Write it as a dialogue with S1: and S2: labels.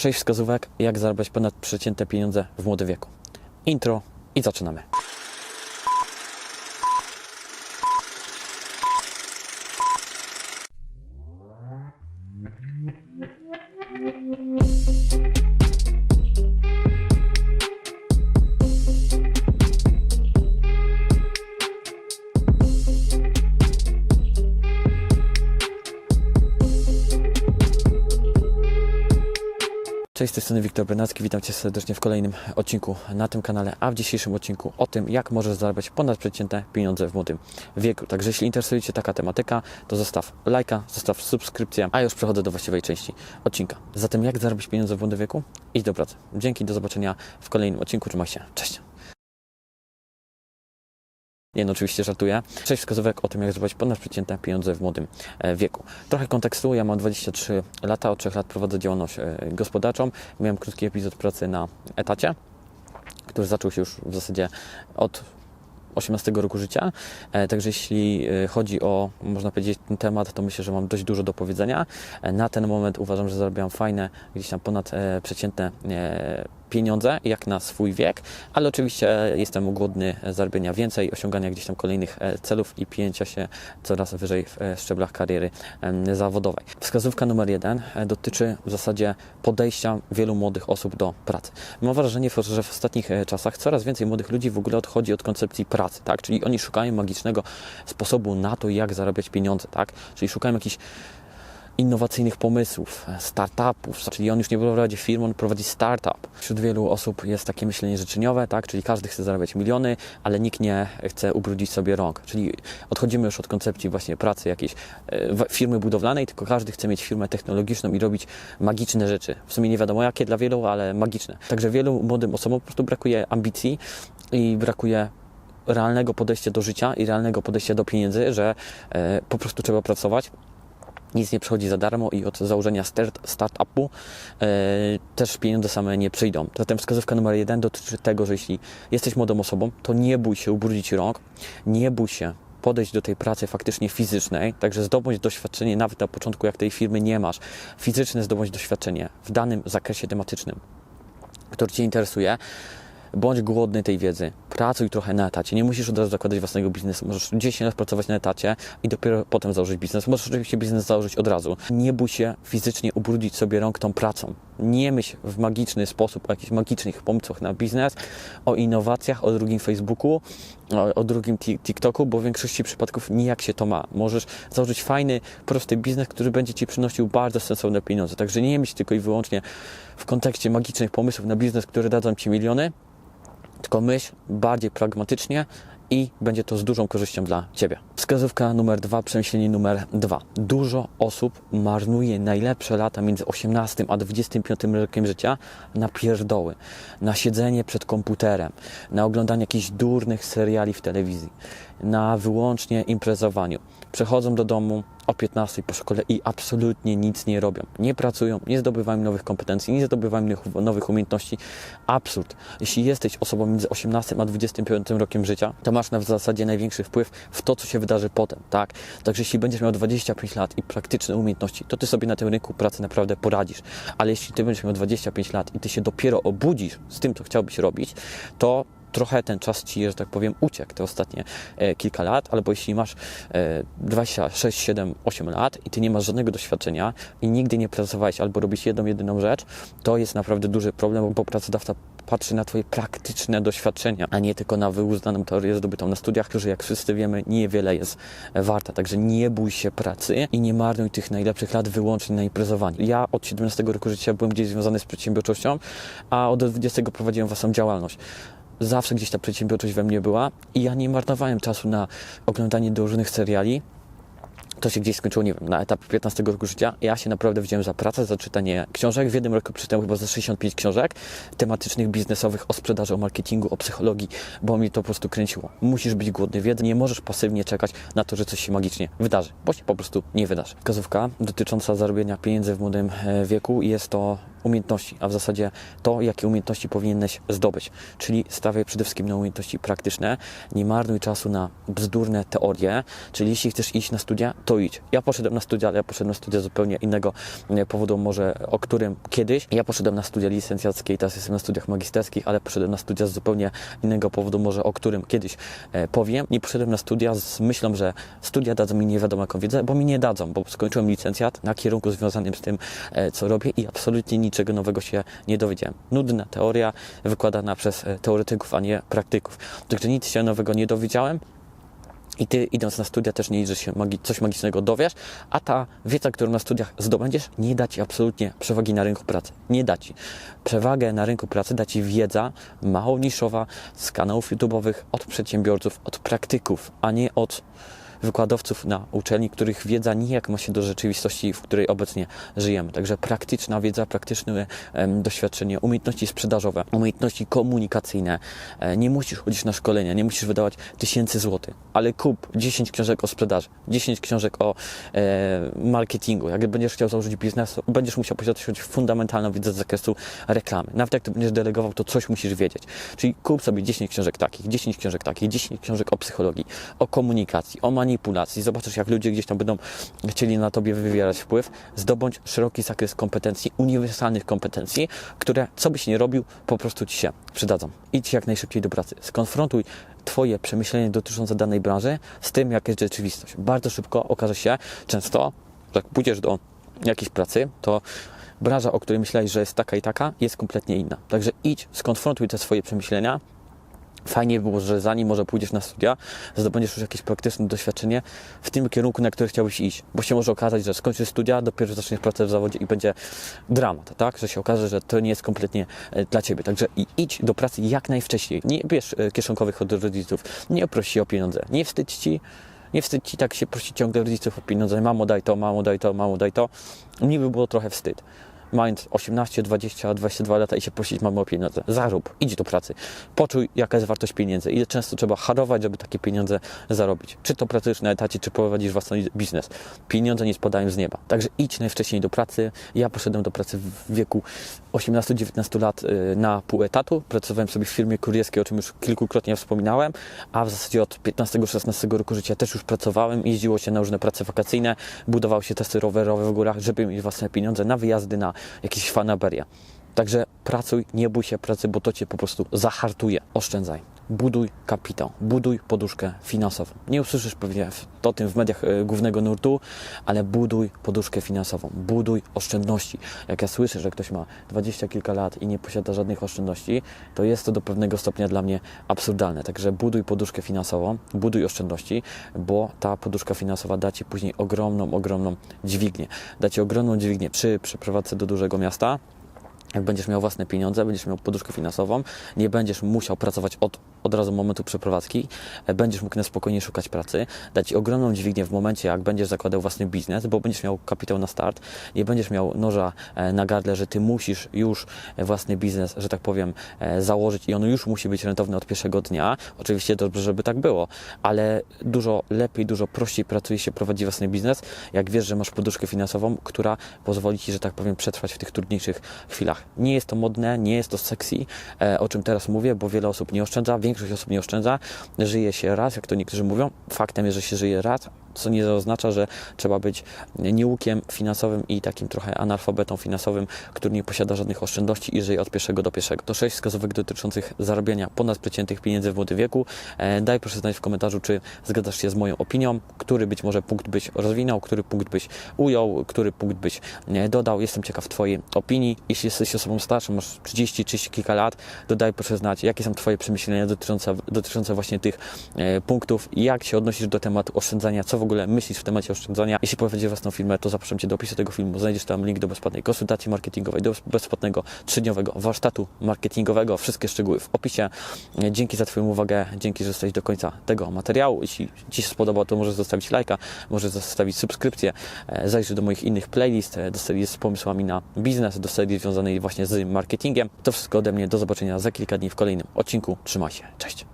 S1: 6 wskazówek, jak zarabiać ponad przeciętne pieniądze w młodym wieku. Intro i zaczynamy. Cześć, z tej strony Wiktor Bernacki, witam Cię serdecznie w kolejnym odcinku na tym kanale, a w dzisiejszym odcinku o tym, jak możesz zarabiać ponadprzeciętne pieniądze w młodym wieku. Także jeśli interesuje Cię taka tematyka, to zostaw lajka, zostaw subskrypcję, a już przechodzę do właściwej części odcinka. Zatem jak zarobić pieniądze w młodym wieku? Idź do pracy. Dzięki, do zobaczenia w kolejnym odcinku, trzymaj się, cześć! Nie, no oczywiście żartuję. Sześć wskazówek o tym, jak zdobywać ponadprzeciętne pieniądze w młodym e, wieku. Trochę kontekstu. Ja mam 23 lata, od 3 lat prowadzę działalność e, gospodarczą. Miałem krótki epizod pracy na etacie, który zaczął się już w zasadzie od 18 roku życia. E, Także jeśli chodzi o, można powiedzieć, ten temat, to myślę, że mam dość dużo do powiedzenia. Na ten moment uważam, że zarabiam fajne, gdzieś tam ponad przeciętne pieniądze, jak na swój wiek, ale oczywiście jestem głodny zarabiania więcej, osiągania gdzieś tam kolejnych e, celów i pięcia się coraz wyżej w e, szczeblach kariery zawodowej. Wskazówka numer jeden e, dotyczy w zasadzie podejścia wielu młodych osób do pracy. Mam wrażenie, że w ostatnich e, czasach coraz więcej młodych ludzi w ogóle odchodzi od koncepcji pracy, tak? Czyli oni szukają magicznego sposobu na to, jak zarabiać pieniądze, tak? Czyli szukają jakichś innowacyjnych pomysłów, startupów, czyli on już nie prowadzi firmy, on prowadzi startup. Wśród wielu osób jest takie myślenie życzeniowe, tak? czyli każdy chce zarabiać miliony, ale nikt nie chce ubrudzić sobie rąk. Czyli odchodzimy już od koncepcji właśnie pracy jakiejś e, firmy budowlanej, tylko każdy chce mieć firmę technologiczną i robić magiczne rzeczy. W sumie nie wiadomo jakie dla wielu, ale magiczne. Także wielu młodym osobom po prostu brakuje ambicji i brakuje realnego podejścia do życia i realnego podejścia do pieniędzy, że e, po prostu trzeba pracować, nic nie przychodzi za darmo i od założenia start, startupu e, też pieniądze same nie przyjdą. Zatem wskazówka numer jeden dotyczy tego, że jeśli jesteś młodą osobą, to nie bój się ubrudzić rąk, nie bój się podejść do tej pracy faktycznie fizycznej, także zdobądź doświadczenie nawet na początku, jak tej firmy nie masz, fizyczne zdobądź doświadczenie w danym zakresie tematycznym, który Cię interesuje, bądź głodny tej wiedzy. Pracuj trochę na etacie. Nie musisz od razu zakładać własnego biznesu. Możesz 10 lat pracować na etacie i dopiero potem założyć biznes. Możesz oczywiście biznes założyć od razu. Nie bój się fizycznie ubrudzić sobie rąk tą pracą. Nie myśl w magiczny sposób o jakichś magicznych pomysłach na biznes, o innowacjach, o drugim Facebooku, o, o drugim Ti- TikToku, bo w większości przypadków nijak się to ma. Możesz założyć fajny, prosty biznes, który będzie Ci przynosił bardzo sensowne pieniądze. Także nie myśl tylko i wyłącznie w kontekście magicznych pomysłów na biznes, które dadzą Ci miliony, tylko myśl bardziej pragmatycznie i będzie to z dużą korzyścią dla Ciebie. Wskazówka numer dwa, przemyślenie numer dwa. Dużo osób marnuje najlepsze lata między 18 a 25 rokiem życia na pierdoły, na siedzenie przed komputerem, na oglądanie jakichś durnych seriali w telewizji, na wyłącznie imprezowaniu. Przechodzą do domu o 15 po szkole i absolutnie nic nie robią. Nie pracują, nie zdobywają nowych kompetencji, nie zdobywają nowych- umiejętności. Absurd. Jeśli jesteś osobą między 18 a 25 rokiem życia, to masz na w zasadzie największy wpływ w to, co się wydarzy potem, tak? Także jeśli będziesz miał 25 lat i praktyczne umiejętności, to ty sobie na tym rynku pracy naprawdę poradzisz. Ale jeśli ty będziesz miał 25 lat i ty się dopiero obudzisz z tym, co chciałbyś robić, to trochę ten czas ci, że tak powiem, uciekł te ostatnie e, kilka lat, albo jeśli masz e, 26, 7, 8 lat i ty nie masz żadnego doświadczenia i nigdy nie pracowałeś albo robisz jedną, jedyną rzecz, to jest naprawdę duży problem, bo pracodawca patrzy na twoje praktyczne doświadczenia, a nie tylko na wyuznaną teorię zdobytą na studiach, którzy jak wszyscy wiemy, niewiele jest warta. Także nie bój się pracy i nie marnuj tych najlepszych lat wyłącznie na imprezowaniu. Ja od 17 roku życia byłem gdzieś związany z przedsiębiorczością, a od 20 prowadziłem własną działalność zawsze gdzieś ta przedsiębiorczość we mnie była i ja nie marnowałem czasu na oglądanie różnych seriali. To się gdzieś skończyło, nie wiem, na etapie 15 roku życia. Ja się naprawdę wziąłem za pracę, za czytanie książek. W jednym roku przeczytałem chyba za 65 książek tematycznych, biznesowych, o sprzedaży, o marketingu, o psychologii, bo mnie to po prostu kręciło. Musisz być głodny wiedzy, nie możesz pasywnie czekać na to, że coś się magicznie wydarzy, bo się po prostu nie wydarzy. Wskazówka dotycząca zarobienia pieniędzy w młodym e, wieku jest to umiejętności, a w zasadzie to, jakie umiejętności powinieneś zdobyć. Czyli stawiaj przede wszystkim na umiejętności praktyczne, nie marnuj czasu na bzdurne teorie, czyli jeśli chcesz iść na studia, to idź. Ja poszedłem na studia, ale ja poszedłem na studia zupełnie innego e, powodu, może o którym kiedyś. Ja poszedłem na studia licencjackie i teraz jestem na studiach magisterskich, ale poszedłem na studia z zupełnie innego powodu, może o którym kiedyś e, powiem. Nie poszedłem na studia z myślą, że studia dadzą mi nie wiadomo jaką wiedzę, bo mi nie dadzą, bo skończyłem licencjat na kierunku związanym z tym, e, co robię i absolutnie niczego nowego się nie dowiedziałem. Nudna teoria wykładana przez e, teoretyków, a nie praktyków. Także nic się nowego nie dowiedziałem. I ty idąc na studia też nie liczysz się magi- coś magicznego dowiesz, a ta wiedza, którą na studiach zdobędziesz, nie da ci absolutnie przewagi na rynku pracy. Nie da ci. Przewagę na rynku pracy da ci wiedza mało niszowa z kanałów YouTube'owych, od przedsiębiorców, od praktyków, a nie od wykładowców na uczelni, których wiedza nijak ma się do rzeczywistości, w której obecnie żyjemy. Także praktyczna wiedza, praktyczne doświadczenie, umiejętności sprzedażowe, umiejętności komunikacyjne. E, nie musisz chodzić na szkolenia, nie musisz wydawać tysięcy złotych, ale kup 10 książek o sprzedaży, 10 książek o e, marketingu. Jak będziesz chciał założyć biznes, będziesz musiał posiadać fundamentalną wiedzę z zakresu reklamy. Nawet jak to będziesz delegował, to coś musisz wiedzieć. Czyli kup sobie 10 książek takich, 10 książek takich, 10 książek o psychologii, o komunikacji, o manipulacji. Zobaczysz, jak ludzie gdzieś tam będą chcieli na tobie wywierać wpływ. Zdobądź szeroki zakres kompetencji, uniwersalnych kompetencji, które, co byś nie robił, po prostu ci się przydadzą. Idź jak najszybciej do pracy. Skonfrontuj Twoje przemyślenie dotyczące danej branży z tym, jaka jest rzeczywistość. Bardzo szybko okaże się, często, jak pójdziesz do jakiejś pracy, to branża, o której myślałeś, że jest taka i taka, jest kompletnie inna. Także idź, skonfrontuj te swoje przemyślenia. Fajnie by było, że zanim może pójdziesz na studia, zdobędziesz już jakieś praktyczne doświadczenie w tym kierunku, na który chciałbyś iść. Bo się może okazać, że skończysz studia, dopiero zaczniesz pracę w zawodzie i będzie dramat, tak? Że się okaże, że to nie jest kompletnie e, dla Ciebie. Także idź do pracy jak najwcześniej. Nie bierz e, kieszonkowych od rodziców, nie proś się o pieniądze, nie wstydź Ci, nie wstydź Ci tak się prosić ciągle rodziców o pieniądze. Mamo daj to, mamo daj to, mamo daj to. Mi by było trochę wstyd mając 18, 20, 22 lata i się prosić mamy o pieniądze. Zarób, idź do pracy. Poczuj, jaka jest wartość pieniędzy. Ile często trzeba harować, żeby takie pieniądze zarobić. Czy to pracujesz na etacie, czy prowadzisz własny biznes. Pieniądze nie spadają z nieba. Także idź najwcześniej do pracy. Ja poszedłem do pracy w wieku 18-19 lat y, na pół etatu. Pracowałem sobie w firmie kurierskiej, o czym już kilkukrotnie wspominałem, a w zasadzie od 15-16 roku życia też już pracowałem. Jeździło się na różne prace wakacyjne, budowało się testy rowerowe w górach, żeby mieć własne pieniądze na wyjazdy, na jakieś fanaberia. Także pracuj, nie bój się pracy, bo to cię po prostu zahartuje. Oszczędzaj. Buduj kapitał, buduj poduszkę finansową. Nie usłyszysz pewnie o tym w mediach e, głównego nurtu, ale buduj poduszkę finansową, buduj oszczędności. Jak ja słyszę, że ktoś ma dwadzieścia kilka lat i nie posiada żadnych oszczędności, to jest to do pewnego stopnia dla mnie absurdalne. Także buduj poduszkę finansową, buduj oszczędności, bo ta poduszka finansowa da Ci później ogromną, ogromną dźwignię. Da Ci ogromną dźwignię przy przeprowadzce do dużego miasta, jak będziesz miał własne pieniądze, będziesz miał poduszkę finansową, nie będziesz musiał pracować od, od razu momentu przeprowadzki, e, będziesz mógł na spokojnie szukać pracy, dać ci ogromną dźwignię w momencie, jak będziesz zakładał własny biznes, bo będziesz miał kapitał na start, nie będziesz miał noża e, na gardle, że ty musisz już e, własny biznes, że tak powiem, założyć i on już musi być rentowny od pierwszego dnia. Oczywiście dobrze, żeby tak było, ale dużo lepiej, dużo prościej pracuje się, prowadzi własny biznes, jak wiesz, że masz poduszkę finansową, która pozwoli ci, że tak powiem, przetrwać w tych trudniejszych chwilach. Nie jest to modne, nie jest to sexy, e, o czym teraz mówię, bo wiele osób nie oszczędza, większość osób nie oszczędza, żyje się raz, jak to niektórzy mówią. Faktem jest, że się żyje raz, co nie oznacza, że trzeba być nieukiem finansowym i takim trochę analfabetą finansowym, który nie posiada żadnych oszczędności i żyje od pierwszego do pierwszego. To sześć wskazówek dotyczących zarabiania ponadprzeciętnych pieniędzy w młodym wieku. E, Daj proszę znać w komentarzu, czy zgadzasz się z moją opinią, który być może punkt byś rozwinął, który punkt byś ujął, który punkt byś e, dodał. Jestem ciekaw Twojej opinii. Jeśli jesteś osobą starszą, masz 30, 30 kilka lat, to daj proszę znać, jakie są Twoje przemyślenia dotyczące, dotyczące właśnie tych e, punktów i jak się odnosisz do tematu oszczędzania, co w ogóle myślisz w temacie oszczędzania. Jeśli prowadzisz własną firmę, to zapraszam Cię do opisu tego filmu. Znajdziesz tam link do bezpłatnej konsultacji marketingowej, do bezpłatnego trzydniowego warsztatu marketingowego. Wszystkie szczegóły w opisie. Dzięki za Twoją uwagę, dzięki, że jesteś do końca tego materiału. Jeśli Ci się spodobał, to możesz zostawić lajka, możesz zostawić subskrypcję, e, zajrzyj do moich innych playlist, e, do serii z pomysłami na biznes, do serii związanej właśnie z marketingiem. To wszystko ode mnie. Do zobaczenia za kilka dni w kolejnym odcinku. Trzymaj się. Cześć.